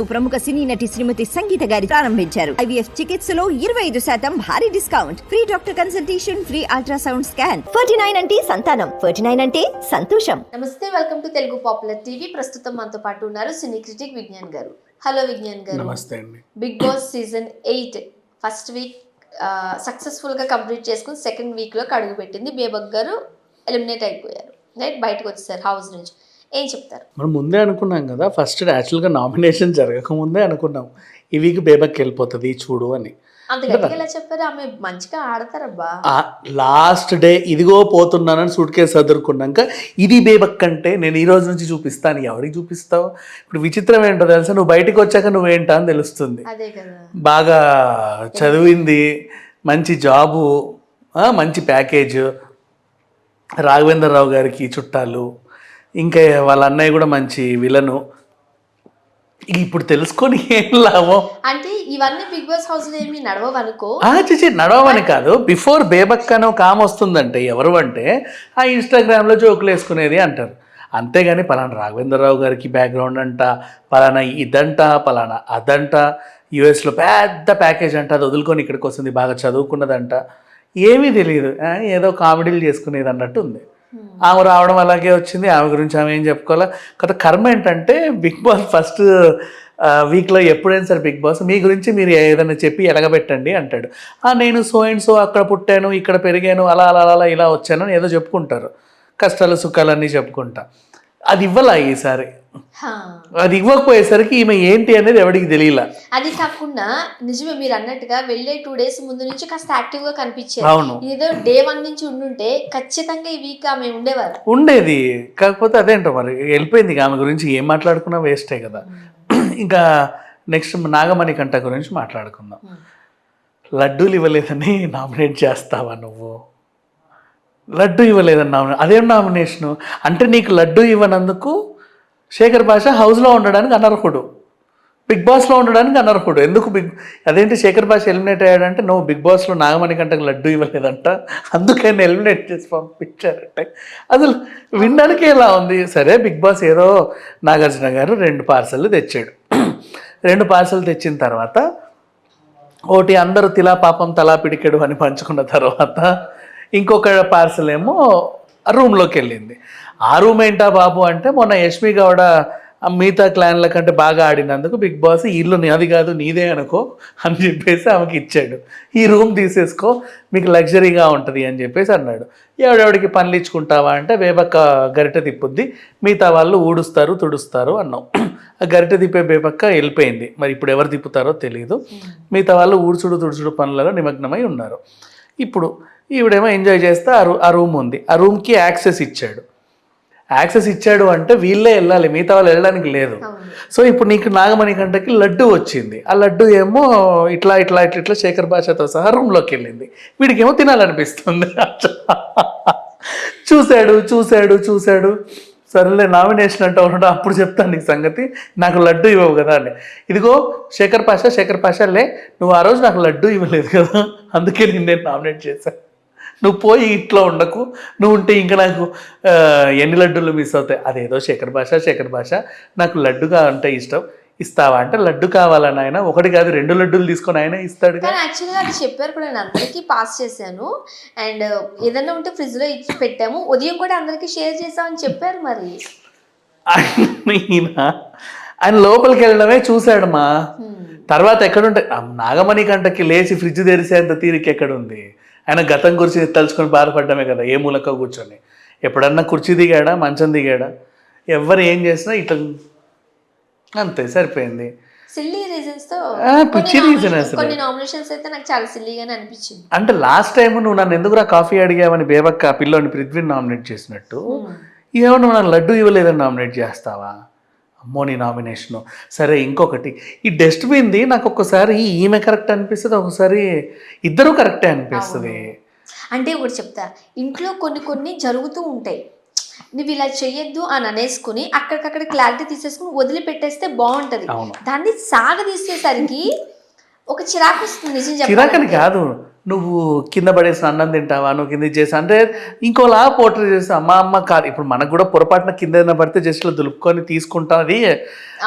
ప్రముఖ సినీ నటి శ్రీమతి సంగీత గారి ప్రారంభించారు. ఐవీఎఫ్ చికిత్సలో ఇరవై ఐదు శాతం భారీ discount. Free doctor consultation free ultrasound scan. Ferty nine అంటే సంతానం. ఫర్టీ నైన్ అంటే సంతోషం. నమస్తే welcome to Telugu popular TV. ప్రస్తుతం మనతో పాటు ఉన్నారు సినీ క్రిటిక్ విజ్ఞాన్ గారు. హలో విజ్ఞాన్ గారు. నమస్తే అండి. Bigg Boss season eight first week సక్సెస్ఫుల్గా కంప్లీట్ చేసుకుని సెకండ్ వీక్లోకి అడుగు పెట్టింది బేబక్ గారు. ఎలిమినేట్ అయిపోయారు. రైట్ బయటకు వచ్చేసారు హౌస్ నుంచి. ఏం చెప్తారు? మనం ముందే అనుకున్నాం కదా ఫస్ట్ యాక్చువల్గా నామినేషన్ జరగక ముందే అనుకున్నాం. ఈ వీక్ బేబక్కి వెళ్ళిపోతుంది చూడు అని. లాస్ట్ డే ఇదిగో పోతున్నానని సూట్ కేసు చదువుకున్నాక ఇది బేబక్ అంటే నేను ఈ రోజు నుంచి చూపిస్తాను ఎవరికి చూపిస్తావు? ఇప్పుడు విచిత్రం ఏంటో తెలుసా? నువ్వు బయటికి వచ్చాక నువ్వేంటా అని తెలుస్తుంది. బాగా చదివింది మంచి జాబు మంచి ప్యాకేజ్. రాఘవేంద్రరావు గారికి చుట్టాలు ఇంకా వాళ్ళ అన్నయ్య కూడా మంచి విలను. ఇప్పుడు తెలుసుకొని ఏం లాభం? అంటే ఇవన్నీ బిగ్ బాస్ హౌస్లో ఏమి ఆ, చిచి నడవమని కాదు. బిఫోర్ బేబక్ అని ఒక ఆమె వస్తుందంటే ఎవరు అంటే ఆ ఇన్స్టాగ్రామ్లో జోకులు వేసుకునేది అంటారు. అంతేగాని పలానా రాఘవేంద్రరావు గారికి బ్యాక్గ్రౌండ్ అంట పలానా ఇదంట పలానా అదంట యుఎస్లో పెద్ద ప్యాకేజ్ అంట అది వదులుకొని ఇక్కడికి వస్తుంది బాగా చదువుకున్నదంట. ఏమీ తెలియదు ఏదో కామెడీలు చేసుకునేది అన్నట్టు ఉంది. ఆమె రావడం అలాగే వచ్చింది ఆమె గురించి ఆమె ఏం చెప్పుకోవాలా? కథ కర్మ ఏంటంటే బిగ్ బాస్ ఫస్ట్ వీక్లో ఎప్పుడైనా సరే బిగ్ బాస్ మీ గురించి మీరు ఏదైనా చెప్పి ఎలగబెట్టండి అంటాడు. నేను సో అండ్ సో అక్కడ పుట్టాను ఇక్కడ పెరిగాను అలా అలా అలా ఇలా వచ్చాను అని ఏదో చెప్పుకుంటారు. కష్టాలు సుఖాలన్నీ చెప్పుకుంటా. అది ఇవ్వాల ఈసారి. అది ఇవ్వకపోయేసరికి ఈమె ఏంటి అనేది ఎవడికి తెలియలా. అది కాకుండా నిజమే మీరు అన్నట్టుగా వెళ్ళే టూ డేస్ ముందు నుంచి కాస్త యాక్టివ్గా కనిపించేది అవును. ఏదో డే వన్ నుంచి ఉండుంటే ఖచ్చితంగా ఈ వీక్ ఆమె ఉండేవారు. ఉండేది. కాకపోతే అదేంటో మరి వెళ్ళిపోయింది ఆమె గురించి ఏం మాట్లాడుకున్నా వేస్టే కదా. ఇంకా నెక్స్ట్ నాగమణి కంట గురించి మాట్లాడుకుందాం. లడ్డూలు ఇవ్వలేదని నామినేట్ చేస్తావా నువ్వు? లడ్డు ఇవ్వలేదన్నా అదేం నామినేషను? అంటే నీకు లడ్డు ఇవ్వనందుకు శేఖర్ భాష హౌస్లో ఉండడానికి అనర్హుడు. బిగ్ బాస్లో ఉండడానికి అనర్హుడు. ఎందుకు బిగ్ అదేంటి శేఖర్ భాష ఎలిమినేట్ అయ్యాడంటే నువ్వు బిగ్ బాస్లో నాగమణి కంటే లడ్డు ఇవ్వలేదంట. అందుకని ఎలిమినేట్ చేసి పంపించారంటే. అసలు వినడానికి ఎలా ఉంది? సరే బిగ్ బాస్ ఏదో నాగార్జున గారు రెండు పార్సల్ తెచ్చాడు. రెండు పార్సల్ తెచ్చిన తర్వాత ఒకటి అందరూ తిలా పాపం తలా పిడికెడు అని పంచుకున్న తర్వాత ఇంకొక పార్సల్ ఏమో రూమ్లోకి వెళ్ళింది. ఆ రూమ్ ఏంటా బాబు అంటే మొన్న యష్మి గౌడ మిగతా క్లాన్ల కంటే బాగా ఆడినందుకు బిగ్ బాస్ ఈ ఇల్లు నీది కాదు నీదే అనుకో అని చెప్పేసి ఆమెకి ఇచ్చాడు. ఈ రూమ్ తీసేసుకో మీకు లగ్జరీగా ఉంటుంది అని చెప్పేసి అన్నాడు. ఎవడెవడికి పనులు ఇచ్చుకుంటావా అంటే బేబక్క గరిటె తిప్పుద్ది మిగతా వాళ్ళు ఊడుస్తారు తుడుస్తారు అన్నాం. ఆ గరిటె తిప్పే బేబక్క వెళ్ళిపోయింది. మరి ఇప్పుడు ఎవరు తిప్పుతారో తెలియదు మిగతా వాళ్ళు ఊడ్చుడు తుడుచుడు పనులలో నిమగ్నమై ఉన్నారు. ఇప్పుడు ఈవిడేమో ఎంజాయ్ చేస్తే ఆ రూమ్ ఉంది. ఆ రూమ్కి యాక్సెస్ ఇచ్చాడు. యాక్సెస్ ఇచ్చాడు అంటే వీళ్ళే వెళ్ళాలి మిగతా వాళ్ళు వెళ్ళడానికి లేదు. సో ఇప్పుడు నీకు నాగమణి కంటకి లడ్డు వచ్చింది. ఆ లడ్డు ఏమో ఇట్లా ఇట్లా ఇట్లా ఇట్లా శేఖర్ భాషతో సహా రూమ్లోకి వెళ్ళింది. వీడికేమో తినాలనిపిస్తుంది. చూశాడు చూశాడు చూశాడు. సరేలే నామినేషన్ అంటే ఉన్నాడు. అప్పుడు చెప్తాను నీ సంగతి. నాకు లడ్డు ఇవ్వవు కదా అని. ఇదిగో శేఖర్ పాషా శేఖర్ పాషా లే నువ్వు ఆ రోజు నాకు లడ్డు ఇవ్వలేదు కదా. అందుకే నేను నేను నామినేట్ చేశాను నువ్వు పోయి ఇంట్లో ఉండకు నువ్వు ఉంటే ఇంకా నాకు ఎన్ని లడ్డూలు మిస్ అవుతాయి? అదేదో శేఖర్ భాష శేఖర్ భాష. నాకు లడ్డుగా అంటే ఇష్టం. ఇస్తావా అంటే లడ్డు కావాలని ఆయన ఒకటి కాదు రెండు లడ్డూలు తీసుకొని ఆయన ఇస్తాడుగా. కానీ యాక్చువల్గా అది చెప్పారు కూడా నేను అందరికీ పాస్ చేశాను. అండ్ ఏదైనా ఉంటే ఫ్రిడ్జ్లో ఇచ్చి పెట్టాము. ఉదయం కూడా అందరికీ షేర్ చేసామని చెప్పారు మరి. ఆయన ఆయన లోపలికి వెళ్ళడమే చూశాడు మా. Hmm. తర్వాత ఎక్కడుంటే నాగమణి కంటకి లేచి ఫ్రిడ్జ్ తెరిసేంత తీరిక ఎక్కడుంది? ఆయన గతం గురించి తలుచుకొని బాధపడ్డమే కదా ఏ మూలక కూర్చొని. ఎప్పుడన్నా కుర్చీ దిగాడా మంచం దిగాడా? ఎవరు ఏం చేసినా ఇట్లా అంతే సరిపోయింది. పిచ్చి అసలు. అనిపించింది. అంటే లాస్ట్ టైం నువ్వు నన్ను ఎందుకురా కాఫీ అడిగావని బేబక్క పిల్లోని పృథ్వీని నామినేట్ చేసినట్టు? ఏమో నువ్వు నాకు లడ్డు ఇవ్వలేదని నామినేట్ చేస్తావా? అమ్మో నీ నామినేషను. సరే ఇంకొకటి. ఈ డస్ట్బిన్ది నాకు ఒక్కసారి ఈమె కరెక్ట్ అనిపిస్తుంది ఒకసారి ఇద్దరు కరెక్టే అనిపిస్తుంది. అంటే ఒకటి చెప్తా ఇంట్లో కొన్ని కొన్ని జరుగుతూ ఉంటాయి. నువ్వు ఇలా చెయ్యొద్దు అని అనేసుకుని అక్కడికక్కడ క్లారిటీ తీసేసుకుని వదిలిపెట్టేస్తే బాగుంటది. దాన్ని సాగ తీసేసరికి ఒక చిరాకు వస్తుంది నిజం చిరాకని. కాదు. నువ్వు కింద పడేసిన అన్నం తింటావా? నువ్వు కింద చేసా అంటే ఇంకోలా పోట్రీ చేస్తా. మా అమ్మ కాదు ఇప్పుడు మనకు కూడా పొరపాటున కింద పడితే జస్ట్ ఇలా దులుపుకొని తీసుకుంటాం అది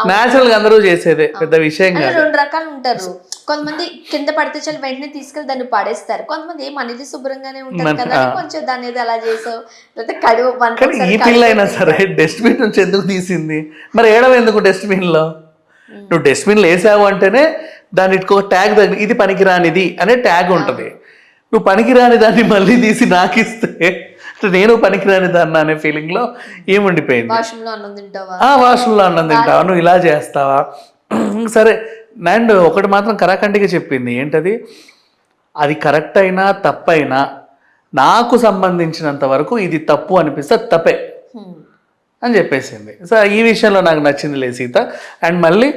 న్యాచురల్గా అందరూ చేసేదే పెద్ద విషయం కాదు. రెండు రకాలు ఉంటారు. కొంతమంది కింద పడితే చాలు వెంటనే తీసుకెళ్ళి దాన్ని పడేస్తారు. కొంతమంది ఏ మనది శుభ్రంగానే మన- కదా కొంచెం దాన్ని ఏదో అలా చేసావు. లేకపోతే కడుగు ఈ పిల్ల అయినా. సరే డస్ట్బిన్ నుంచి ఎందుకు తీసింది? మరి ఏడవ ఎందుకు డస్ట్బిన్లో నువ్వు డస్ట్బిన్లో వేసావు అంటేనే దానికి ఒక ట్యాగ్ తగిలి ఇది పనికిరానిది అనే ట్యాగ్ ఉంటుంది. నువ్వు పనికిరాని దాన్ని మళ్ళీ తీసి నాకు ఇస్తే నేను పనికిరాని దాన్ని అనే ఫీలింగ్లో ఏముండిపోయింది? వాష్రూమ్లో అన్నం తింటావా? ఆ వాష్రూమ్లో అన్నం తింటావా నువ్వు ఇలా చేస్తావా? సరే అండ్ ఒకటి మాత్రం కరాఖండిగా చెప్పింది ఏంటది? అది కరెక్ట్ అయినా తప్పైనా నాకు సంబంధించినంత వరకు ఇది తప్పు అనిపిస్తే తప్పే. అని చెప్పేసింది. సో ఈ విషయంలో నాకు నచ్చింది లే సీత. అండ్ మళ్ళీ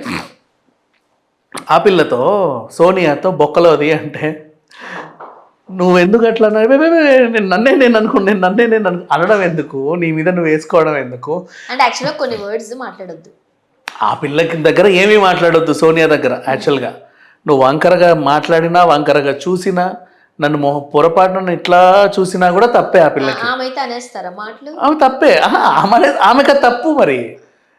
ఆ పిల్లతో సోనియాతో బొక్కలోది అంటే నువ్వు ఎందుకు అట్లా నేను నన్నే నేను అనుకున్నాను నేను నన్నే నేను అను అనడం ఎందుకు? నీ మీద నువ్వు వేసుకోవడం ఎందుకు? అంటే యాక్చువల్గా కొన్ని వర్డ్స్ మాట్లాడొద్దు. ఆ పిల్లకి దగ్గర ఏమీ మాట్లాడొద్దు సోనియా దగ్గర యాక్చువల్గా నువ్వు వంకరగా మాట్లాడినా వంకరగా చూసినా నన్ను మొహ పొరపాటున ఇట్లా చూసినా కూడా తప్పే ఆ పిల్లకి. ఆమె అయితే అనేస్తారా మాటలు? ఆమె తప్పే. ఆమె అది తప్పు మరి.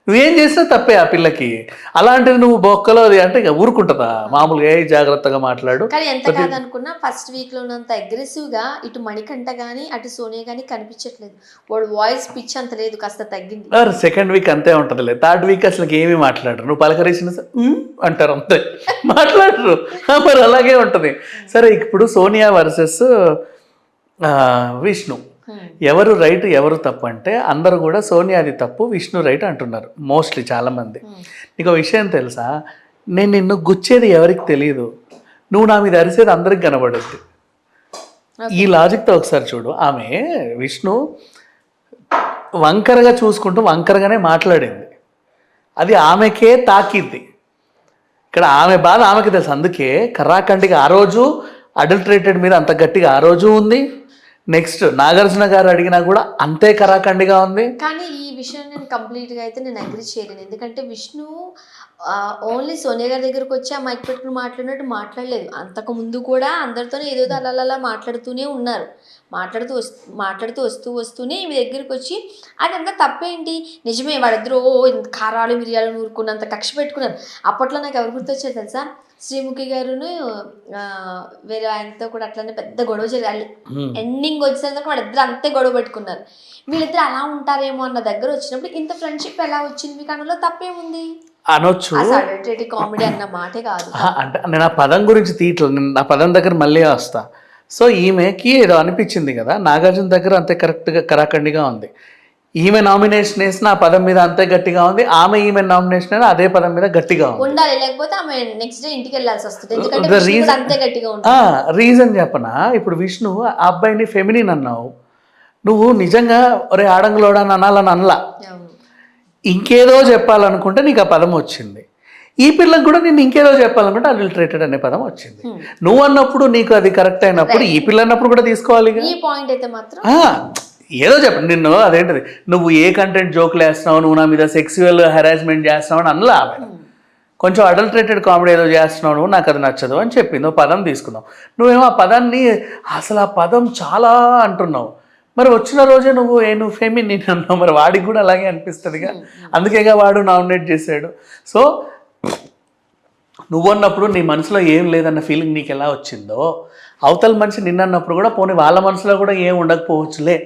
నువ్వేం చేసినా తప్పే ఆ పిల్లకి. అలాంటిది నువ్వు బొక్కలో అది అంటే ఇక ఊరుకుంటుందా? మామూలుగా ఏ జాగ్రత్తగా మాట్లాడు. కానీ ఎంత కాదనుకున్నా ఫస్ట్ వీక్లో ఉన్నంత అగ్రెసివ్గా ఇటు మణికంఠ గానీ అటు సోనియా గానీ కనిపించట్లేదు. వాడు వాయిస్ పిచ్ అంత లేదు కాస్త తగ్గింది. సెకండ్ వీక్ అంతే ఉంటుందిలే. థర్డ్ వీక్ అసలు ఏమీ మాట్లాడరు. నువ్వు "ఉమ్" అంటారు అంతే. మాట్లాడరు. మరి అలాగే ఉంటుంది. సరే ఇప్పుడు సోనియా వర్సెస్ విష్ణు. ఎవరు రైట్ ఎవరు తప్పు అంటే అందరూ కూడా సోనియాది తప్పు విష్ణు రైట్ అంటున్నారు మోస్ట్లీ చాలామంది. నీకు ఒక విషయం తెలుసా? నేను నిన్ను గుచ్చేది ఎవరికి తెలియదు నువ్వు నా మీద అరిసేది అందరికి కనబడుద్ది. ఈ లాజిక్తో ఒకసారి చూడు. ఆమె విష్ణు వంకరగా చూసుకుంటూ వంకరగానే మాట్లాడింది. అది ఆమెకే తాకిద్ది. ఇక్కడ ఆమె బాధ ఆమెకి తెలుసు. అందుకే కర్రాఖండిగా ఆ రోజు అడల్ట్రేటెడ్ మీద అంత గట్టిగా ఆ రోజు ఉంది. నెక్స్ట్ నాగార్జున గారు అడిగినా కూడా అంతే కరాఖండిగా ఉంది. కానీ ఈ విషయం నేను కంప్లీట్గా అయితే నేను అగ్రి చేయలేను. ఎందుకంటే విష్ణు ఓన్లీ సోనియా గారి దగ్గరకు వచ్చి ఆ మైక్ పెట్టుకుని మాట్లాడినట్టు మాట్లాడలేదు. అంతకు ముందు కూడా అందరితోనే ఏదో అలా అలా మాట్లాడుతూనే ఉన్నారు. మాట్లాడుతూ వస్తూ మాట్లాడుతూ వస్తూ వస్తూనే మీ దగ్గరికి వచ్చి అదంతా తప్పేంటి? నిజమే వాళ్ళిద్దరూ ఓ ఇంత కారాలు మిరియాలు నూరుకున్నంత కక్ష పెట్టుకున్నారు. అప్పట్లో నాకు ఎవరు గుర్తొచ్చారు తెలుసా? శ్రీముఖి గారును వేరే ఆయనతో కూడా అట్లనే పెద్ద గొడవ జరిగాలి ఎండింగ్ వచ్చేసరికి వాళ్ళిద్దరు అంతే గొడవ పెట్టుకున్నారు. వీళ్ళిద్దరు అలా ఉంటారేమో అన్న దగ్గర వచ్చినప్పుడు ఇంత ఫ్రెండ్షిప్ ఎలా వచ్చింది మీకు? అందులో తప్పేముంది? అనొచ్చు. కామెడీ అన్న మాటే కాదు. అంటే నేను ఆ పదం గురించి తీయట్లేదు నేను ఆ పదం దగ్గర మళ్ళీ వస్తా సో ఈమెకి ఏదో అనిపించింది కదా నాగార్జున దగ్గర అంతే కరెక్ట్గా కరాఖండిగా ఉంది. ఈమె నామినేషన్ వేసిన ఆ పదం మీద అంతే గట్టిగా ఉంది. ఆమె ఈమె నామినేషన్ అయినా అదే పదం మీద గట్టిగా ఉంది. ఉండాలి. లేకపోతే ఆమె నెక్స్ట్ డే ఇంటికి వెళ్ళాల్సి వస్తుంది. ఎందుకంటే reason- అంతే గట్టిగా ఉంటుంది. రీజన్ చెప్పనా? ఇప్పుడు విష్ణు ఆ అబ్బాయిని ఫెమినిన్ అన్నావు. నువ్వు నిజంగా ఒరే ఆడంగులోడా అని అనాలని అనలా. ఇంకేదో చెప్పాలనుకుంటే నీకు ఆ పదం వచ్చింది. ఈ పిల్లకి కూడా నేను ఇంకేదో చెప్పాలనుకుంటే అడల్ట్రేటెడ్ అనే పదం వచ్చింది. నువ్వు అన్నప్పుడు నీకు అది కరెక్ట్ అయినప్పుడు ఈ పిల్ల అన్నప్పుడు కూడా తీసుకోవాలి ఈ పాయింట్ అయితే మాత్రం ఏదో చెప్పండి నిన్ను అదేంటిది? నువ్వు ఏ కంటెంట్ జోకులు వేస్తున్నావు? నువ్వు నా మీద సెక్సువల్ హెరాస్మెంట్ చేస్తున్నావు అని అనలా. కొంచెం అడల్ట్రేటెడ్ కామెడీ ఏదో చేస్తున్నావు నువ్వు నాకు అది నచ్చదు అని చెప్పింది. ఓ పదం తీసుకున్నావు నువ్వేమో ఆ పదాన్ని అసలు ఆ పదం చాలా అంటున్నావు. మరి వచ్చిన రోజే నువ్వు ఏ నువ్వు ఫెమినిన్ అన్నావు. మరి వాడికి కూడా అలాగే అనిపిస్తుందిగా. అందుకేగా వాడు నామినేట్ చేశాడు. సో నువ్వు అన్నప్పుడు నీ మనసులో ఏం లేదన్న ఫీలింగ్ నీకు ఎలా వచ్చిందో అవతల మనిషి నిన్నన్నప్పుడు కూడా పోనీ వాళ్ళ మనసులో కూడా ఏం ఉండకపోవచ్చులే.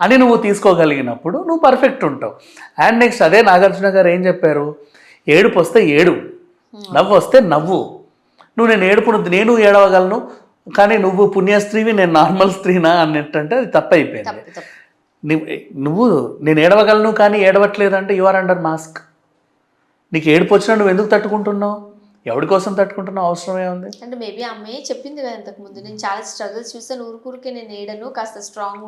అని నువ్వు తీసుకోగలిగినప్పుడు నువ్వు పర్ఫెక్ట్ ఉంటావు. అండ్ నెక్స్ట్ అదే నాగార్జున గారు ఏం చెప్పారు? ఏడుపు వస్తే ఏడు నవ్వు వస్తే నవ్వు. నువ్వు నేను ఏడుపును నేను ఏడవగలను కానీ నువ్వు పుణ్యస్త్రీవి నేను నార్మల్ స్త్రీనా అన్నట్టంటే అది తప్పైపోయింది. తప్పు తప్పు. నువ్వు నువ్వు నేను ఏడవగలను కానీ ఏడవట్లేదు అంటే యు ఆర్ అండర్ మాస్క్ నీకు ఏడుపు వచ్చినా నువ్వు ఎందుకు తట్టుకుంటున్నావు? ఎవరి కోసం తట్టుకుంటున్నావు అవసరమే ఉంది అంటే మేబీ అమ్మాయి చెప్పింది కదా ఇంతకు ముందు. నేను చాలా స్ట్రగుల్స్ చూస్తాను ఊరుకూరికే నేను ఏడను కాస్త స్ట్రాంగ్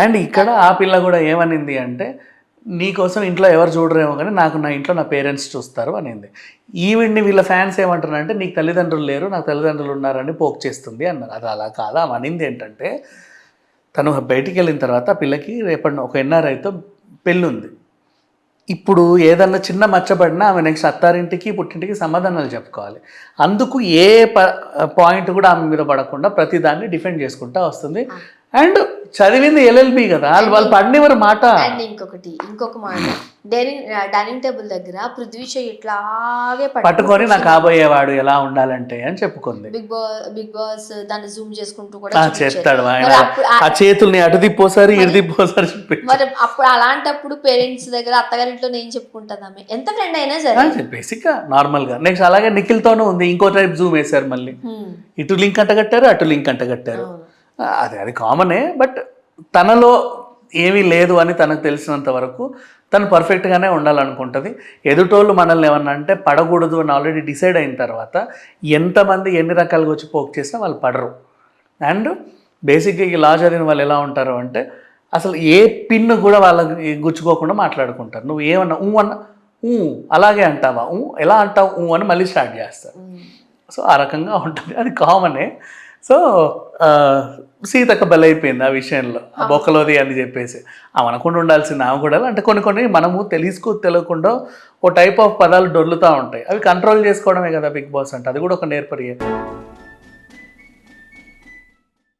అండ్ ఇక్కడ ఆ పిల్ల కూడా ఏమనింది అంటే నీ కోసం ఇంట్లో ఎవరు చూడరేమో కానీ నాకు నా ఇంట్లో నా పేరెంట్స్ చూస్తారు అనింది. ఈవిడ్ని వీళ్ళ ఫ్యాన్స్ ఏమంటారంటే నీకు తల్లిదండ్రులు లేరు నాకు తల్లిదండ్రులు ఉన్నారని పోక్ చేస్తుంది అన్నారు. అది అలా కాదా? ఆమె అనింది ఏంటంటే తను బయటికి వెళ్ళిన తర్వాత పిల్లకి రేపటి ఒక ఎన్ఆర్ఐతో పెళ్ళి ఉంది ఇప్పుడు ఏదన్నా చిన్న మచ్చబడినా ఆమె నెక్స్ట్ అత్తారింటికి పుట్టింటికి సమాధానాలు చెప్పుకోవాలి. అందుకు ఏ ప పాయింట్ కూడా ఆమె మీద పడకుండా ప్రతి దాన్ని డిఫెండ్ చేసుకుంటా వస్తుంది. అండ్ చదివింది ఎల్ఎల్బి కదా. వాళ్ళు వాళ్ళు పడినవారు మాట. అండ్ ఇంకొకటి ఇంకొక మాట. డైనింగ్ డైనింగ్ టేబుల్ దగ్గర పృథ్వీ చెయ్యి ఇట్లాగే పట్టుకొని నాకు కాబోయేవాడు ఎలా ఉండాలంటే అని చెప్పుకుంది. బిగ్ బాస్ బిగ్ బాస్ దాన్ని జూమ్ చేసుకుంటూ కూడా. చేస్తాడు ఆయన. ఆ- చేతుల్ని అటు తిప్పోసారి ఇటు తిప్పోసారి మరి అప్పుడు అలాంటప్పుడు పేరెంట్స్ దగ్గర అత్తగారింట్లో నేను చెప్పుకుంటుంది ఆమె. ఎంత ఫ్రెండ్ అయినా సరే. బేసిక్గా నార్మల్గా నెక్స్ట్ అలాగే నిఖిల్తోనూ ఉంది. ఇంకో టైప్ జూమ్ వేశారు మళ్ళీ. ఇటు లింక్ అంటగట్టారు అటు లింక్ అంటగట్టారు అది అది కామనే బట్ తనలో ఏమీ లేదు అని తనకు తెలిసినంత వరకు తను పర్ఫెక్ట్గానే ఉండాలనుకుంటుంది. ఎదుటోళ్ళు మనల్ని ఏమన్నా అంటే పడకూడదు అని ఆల్రెడీ డిసైడ్ అయిన తర్వాత ఎంతమంది ఎన్ని రకాలుగా వచ్చి పోక్ చేసినా వాళ్ళు పడరు. అండ్ బేసిక్గా ఈ లా చదివిన వాళ్ళు ఎలా ఉంటారు అంటే అసలు ఏ పిన్ కూడా వాళ్ళకి గుచ్చుకోకుండా మాట్లాడుకుంటారు. నువ్వు ఏమన్నా ఊ అన్న ఊ అలాగే అంటావా? ఊ ఎలా అంటావు? ఊ అని మళ్ళీ స్టార్ట్ చేస్తారు. సో ఆ రకంగా ఉంటుంది. అది కామనే సో సీతక్క బలైపోయింది ఆ విషయంలో. బొక్కలోది అని చెప్పేసి. ఆమె అనకుండా ఉండాల్సింది ఆమె కూడా. అంటే కొన్ని కొన్ని మనము తెలుసుకో తెలియకుండా ఓ టైప్ ఆఫ్ పదాలు డొల్లుతూ ఉంటాయి. అవి కంట్రోల్ చేసుకోవడమే కదా బిగ్ బాస్ అంటే. అది కూడా ఒక నేర్పరియే